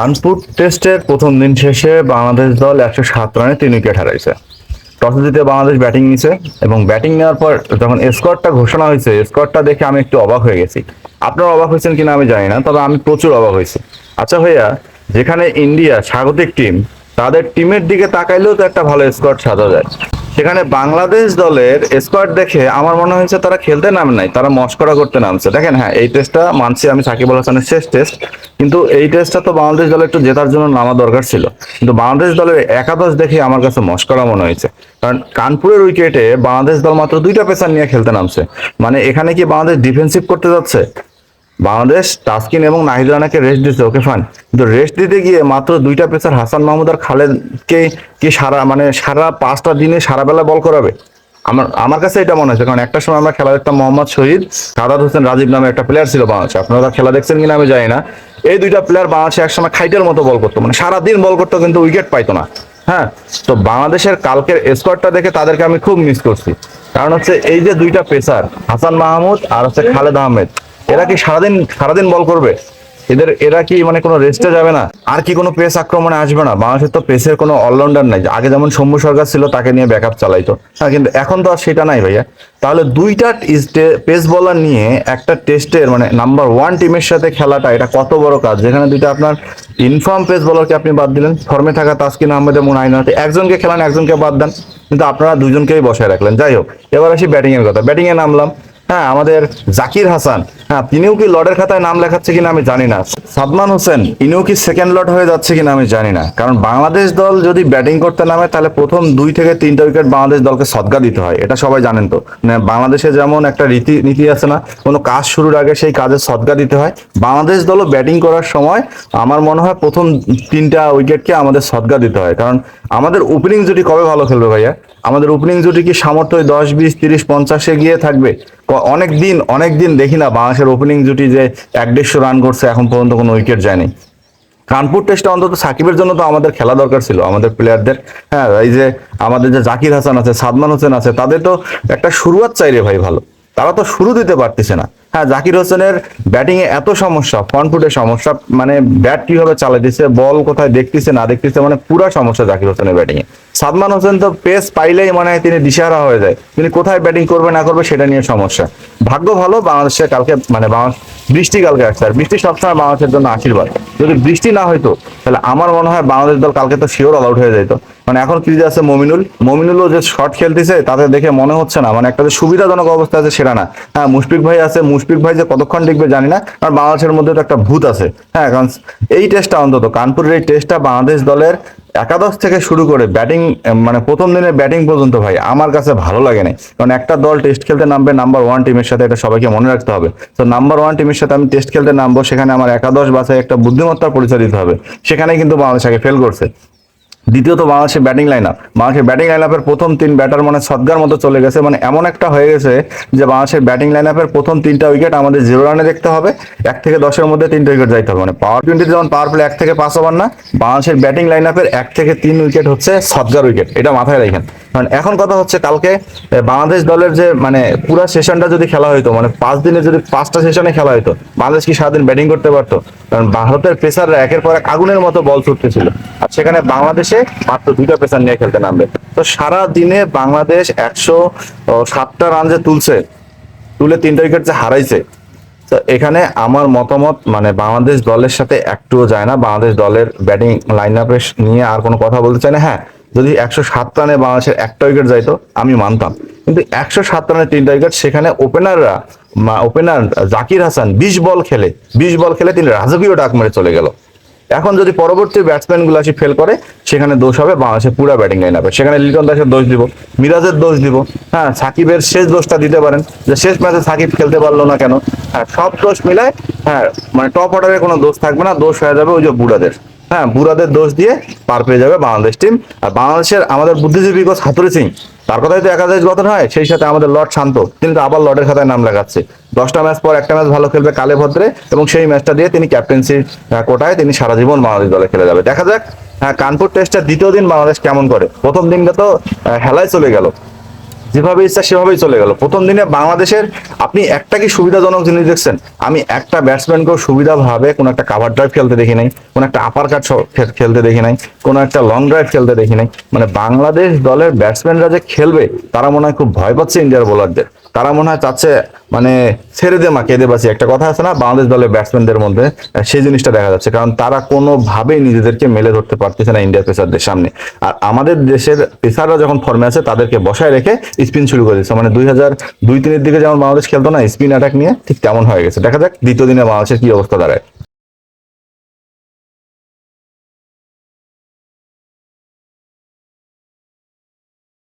কানপুর টেস্টের প্রথম দিন শেষে বাংলাদেশ দল একশো সাত রানে তিন উইকেট হারাইছে। টস জিতে বাংলাদেশ ব্যাটিং নিছে এবং ব্যাটিং নেওয়ার পর যখন স্কোরটা ঘোষণা হয়েছে স্কোরটা দেখে আমি একটু অবাক হয়ে গেছি। আপনারা অবাক হয়েছেন কিনা আমি জানি না, তবে আমি প্রচুর অবাক হয়েছি। আচ্ছা ভাইয়া, যেখানে ইন্ডিয়া স্বাগতিক টিম, তাদের টিমের দিকে তাকাইলেও তো একটা ভালো স্কোয়াড সাজা যায়। সেখানে বাংলাদেশ দলের স্কোয়াড দেখে আমার মনে হয়েছে তারা খেলতে নামে নাই, তারা মস্করা করতে নামছে। দেখেন হ্যাঁ এই টেস্টটা মানছি আমি সাকিব আল হাসানের শেষ টেস্ট কিন্তু এই টেস্টটা তো বাংলাদেশ দলের একটু জেতার জন্য নামা দরকার ছিল। কিন্তু বাংলাদেশ দলের একাদশ দেখে আমার কাছে মস্করা মনে হয়েছে। কারণ কানপুরের উইকেটে বাংলাদেশ দল মাত্র দুইটা পেসার নিয়ে খেলতে নামছে। মানে এখানে কি বাংলাদেশ ডিফেন্সিভ করতে যাচ্ছে? বাংলাদেশ, তাসকিন এবং নাহিদ রানাকে রেস্ট দিচ্ছে ওকে ফান কিন্তু রেস্ট দিতে গিয়ে মাত্র দুইটা পেসার হাসান মাহমুদ আর খালেদকে কি সারা মানে সারা পাঁচটা দিনে সারা বেলা বল করাবে? আমার আমার কাছে এটা মনে হচ্ছে, কারণ একটা সময় আমরা খেলা দেখতাম মোহাম্মদ শহীদ, সাদাত হোসেন, রাজীব নামে একটা প্লেয়ার ছিল বাংলাদেশে। আপনারা খেলা দেখছেন কিনা আমি জানি না। এই দুইটা প্লেয়ার বাংলাদেশে একসময় খাইটের মতো বল করতো মানে সারাদিন বল করতো, কিন্তু উইকেট পাইতো না। হ্যাঁ? তো বাংলাদেশের কালকের স্কোয়াডটা দেখে তাদেরকে আমি খুব মিস করছি। কারণ হচ্ছে এই যে দুইটা পেসার, হাসান মাহমুদ আর হচ্ছে খালেদ আহমেদ এরা কি সারাদিন সারাদিন বল করবে? এদের, এরা কি মানে কোনো রেস্টে যাবে না? আর কি কোনো পেস আক্রমণে আসবে না? বাংলাদেশের তো পেসের কোনো অলরাউন্ডার নাই। আগে যেমন সৌম্য সরকার ছিল, তাকে নিয়ে ব্যাকআপ চালাইতো। কিন্তু এখন তো আর সেটা নাই ভাইয়া। তাহলে দুইটা পেস বলার নিয়ে একটা টেস্টের মানে নাম্বার ওয়ান টিমের সাথে খেলাটা এটা কত বড় কাজ? যেখানে দুইটা আপনার ইনফর্ম পেস বলারকে আপনি বাদ দিলেন। ফর্মে থাকা তাসকিন আহমেদ এবং আইনাতে একজনকে খেলান, একজনকে বাদ দেন। কিন্তু আপনারা দুজনকেই বসায় রাখলেন। যাই হোক, এবার আসি ব্যাটিংয়ের কথা। ব্যাটিংয়ে নামলাম। হ্যাঁ আমাদের জাকির হাসান। হ্যাঁ তিনিও কি লর্ডের খাতায় নাম লেখাচ্ছে কিনা আমি জানি না। সাদমান হোসেন ইনিও কি সেকেন্ড লর্ড হয়ে যাচ্ছে কিনা আমি জানি না। কারণ বাংলাদেশ দল যদি ব্যাটিং করতে নামে, তাহলে প্রথম দুই থেকে তিনটা উইকেট বাংলাদেশ দলকে সদগা দিতে হয়। এটা সবাই জানেন তো। মানে বাংলাদেশে যেমন একটা রীতি, নীতি আছে না, কোনো কাজ শুরুর আগে সেই কাজের সদগা দিতে হয়। বাংলাদেশ দলও ব্যাটিং করার সময় আমার মনে হয় প্রথম তিনটা উইকেটকে আমাদের সদগা দিতে হয়। কারণ আমাদের ওপেনিং জুটি কবে ভালো খেলবে ভাইয়া? আমাদের ওপেনিং জুটি কি সামর্থ্য দশ, বিশ, তিরিশ, পঞ্চাশে গিয়ে থাকবে? অনেক দিন অনেক দিন দেখি না বাংলাদেশের ওপেনিং জুটি যে এক দেড়শো রান করছে, এখন পর্যন্ত কোনো উইকেট যায়নি। কানপুর টেস্টে অন্তত সাকিবের জন্য তো আমাদের খেলা দরকার ছিল, আমাদের প্লেয়ারদের হ্যাঁ এই যে আমাদের যে জাকির হাসান আছে, সাদমান হোসেন আছে, তাদের তো একটা শুরুয়াত চাই রে ভাই ভালো। তারা তো শুরু দিতে পারতেছে না। হ্যাঁ জাকির হোসেনের ব্যাটিং এ এত সমস্যা ফ্রন্ট সমস্যা মানে ব্যাট কীভাবে চালাইতেছে বল কোথায় দেখতেছে, না দেখতেছে মানে পুরা সমস্যা জাকির হোসেনের ব্যাটিং এ। সাদমান হোসেন তো পেস পাইলেই মনে হয় তিনি দিশাহারা হয়ে যায়। তিনি কোথায় ব্যাটিং করবে, না করবে সেটা নিয়ে সমস্যা। ভাগ্য ভালো, বাংলাদেশে কালকে মানে বৃষ্টি কালকে আসছে। আর বৃষ্টি সবসময় বাংলাদেশের জন্য আশীর্বাদ। যদি বৃষ্টি না হইতো, তাহলে আমার মনে হয় বাংলাদেশ দল কালকে তো শিওর অল আউট হয়ে যেত মানে এখন ক্রিজে আছে মমিনুল। মমিনুলও যে শট খেলতেছে, তাতে দেখে মনে হচ্ছে না। মানে একটা যে সুবিধাজনক অবস্থা আছে সেটা না। হ্যাঁ মুশফিক ভাই আছে। মুশফিক ভাই যে কতক্ষণ দেখবে জানি না। আর বাংলাদেশের মধ্যে তো একটা ভূত আছে। হ্যাঁ কারণ এই টেস্টটা অন্তত, কানপুরের এই টেস্টটা বাংলাদেশ দলের একাদশ থেকে শুরু করে ব্যাটিং মানে প্রথম দিনের ব্যাটিং পর্যন্ত ভাই, আমার কাছে ভালো লাগে না কারণ একটা দল টেস্ট খেলতে নামবে নাম্বার ওয়ান টিমের সাথে এটা সবাইকে মনে রাখতে হবে। তো নাম্বার ওয়ান টিমের সাথে আমি টেস্ট খেলতে নামবো, সেখানে আমার একাদশ বাসায় একটা বুদ্ধিমত্তার পরিচয় দিতে হবে। সেখানে কিন্তু বাংলাদেশ আগে ফেল করছে। দ্বিতীয়ত বাংলাদেশের ব্যাটিং লাইন আপ বাংলাদেশের ব্যাটিং লাইন আপের প্রথম তিন ব্যাটার মানে সদ্গার মতো চলে গেছে। মানে এমন একটা হয়ে গেছে যে বাংলাদেশের ব্যাটিং লাইন আপের প্রথম তিনটা উইকেট আমাদের জিরো রানে দেখতে হবে। এক থেকে দশের মধ্যে তিনটা উইকেট যাইতে হবে। মানে পাওয়ার টোয়েন্টিতে যেমন পাওয়ার প্লে এক থেকে পাঁচ ওভার না, বাংলাদেশের ব্যাটিং লাইন আপের এক থেকে তিন উইকেট হচ্ছে সদ্গার উইকেট এটা মাথায় রাখেন। কারণ এখন কথা হচ্ছে কালকে বাংলাদেশ দলের যে মানে পুরো সেশনটা যদি খেলা হইতো মানে পাঁচ দিনে যদি পাঁচটা সেশনে খেলা হইতো, বাংলাদেশ কি সারাদিন ব্যাটিং করতে পারতো? কারণ ভারতের পেসাররা একের পর এক আগুনের মতো বল ছুটতেছিল আর সেখানে বাংলাদেশে মাত্র দুইটা পেসার নিয়ে খেলতে নামবে। তো সারা দিনে বাংলাদেশ একশো সাতটা রান যে তুলছে, তুলে তিনটা উইকেট যে হারাইছে, তো এখানে আমার মতামত মানে বাংলাদেশ দলের সাথে একটুও যায় না। বাংলাদেশ দলের ব্যাটিং লাইন আপে নিয়ে আর কোনো কথা বলতে চাই না। হ্যাঁ যদি একশো সাত রানে বাংলাদেশের একটা উইকেট যাইতো, আমি মানতাম। কিন্তু একশো সাত রানে তিনটা উইকেট সেখানে ওপেনাররা ওপেনার জাকির হাসান বিশ বল খেলে, বিশ বল খেলে তিনি রাজকীয় ডাক মেরে চলে গেল। এখন যদি পরবর্তী ব্যাটসম্যানগুলো আসি ফেল করে, সেখানে দোষ হবে বাংলাদেশের পুরো ব্যাটিং লাইন হবে সেখানে লিটন দাসের দোষ দিব, মিরাজের দোষ দিব হ্যাঁ সাকিবের শেষ দোষটা দিতে পারেন। যে শেষ ম্যাচে সাকিব খেলতে পারল না কেন হ্যাঁ সব দোষ মিলায় হ্যাঁ মানে টপ অর্ডারে কোনো দোষ থাকবে না, দোষ হয়ে যাবে ওই যে বুড়াদের। হ্যাঁ বুড়াদের দোষ দিয়ে পার পেয়ে যাবে বাংলাদেশ টিম আর বাংলাদেশের আমাদের বুদ্ধিজীবী কোচ হাতুরি সিং, তার কথাই তো একাদশ গঠন হয়, সেই সাথে আমাদের লর্ড শান্ত, তিনি তো আবার লর্ডের খাতায় নাম লেখাচ্ছে। দশটা ম্যাচ পর একটা ম্যাচ ভালো খেলবে কালে ভদ্রে, এবং সেই ম্যাচটা দিয়ে তিনি ক্যাপ্টেন্সির কোটায় তিনি সারা জীবন বাংলাদেশ দলে খেলে যাবে। দেখা যাক হ্যাঁ কানপুর টেস্টের দ্বিতীয় দিন বাংলাদেশ কেমন করে? প্রথম দিনটা তো হেলায় চলে গেল। যেভাবে ইচ্ছা সেভাবেই চলে গেল। প্রথম দিনে বাংলাদেশের আপনি একটা কি সুবিধাজনক জিনিস দেখছেন? আমি একটা ব্যাটসম্যানকেও সুবিধাভাবে কোনো একটা কাভার ড্রাইভ খেলতে দেখি নাই, কোনো একটা আপার কাট খেলতে দেখি নাই, কোনো একটা লং ড্রাইভ খেলতে দেখি নাই। মানে বাংলাদেশ দলের ব্যাটসম্যানরা যে খেলবে, তারা মনে হয় খুব ভয় পাচ্ছে ইন্ডিয়ার বোলারদের তারা মনে হয় চাচ্ছে মানে ছেড়ে দে মা, কেঁদে বাঁচি। একটা কথা আছে না, বাংলাদেশ দলের ব্যাটসম্যানদের মধ্যে সেই জিনিসটা দেখা যাচ্ছে। কারণ তারা কোনোভাবেই নিজেদেরকে মেলে ধরতে পারতেছে না ইন্ডিয়ার পেসারদের সামনে। আর আমাদের দেশের পেসাররা যখন ফর্মে আছে, তাদেরকে বসায় রেখে স্পিন শুরু করে দিচ্ছে মানে দুই হাজার দুই তিনের দিকে যেমন বাংলাদেশ খেলতো না স্পিন অ্যাটাক নিয়ে, ঠিক তেমন হয়ে গেছে। দেখা যাক দ্বিতীয় দিনে বাংলাদেশের কি অবস্থা দাঁড়ায়।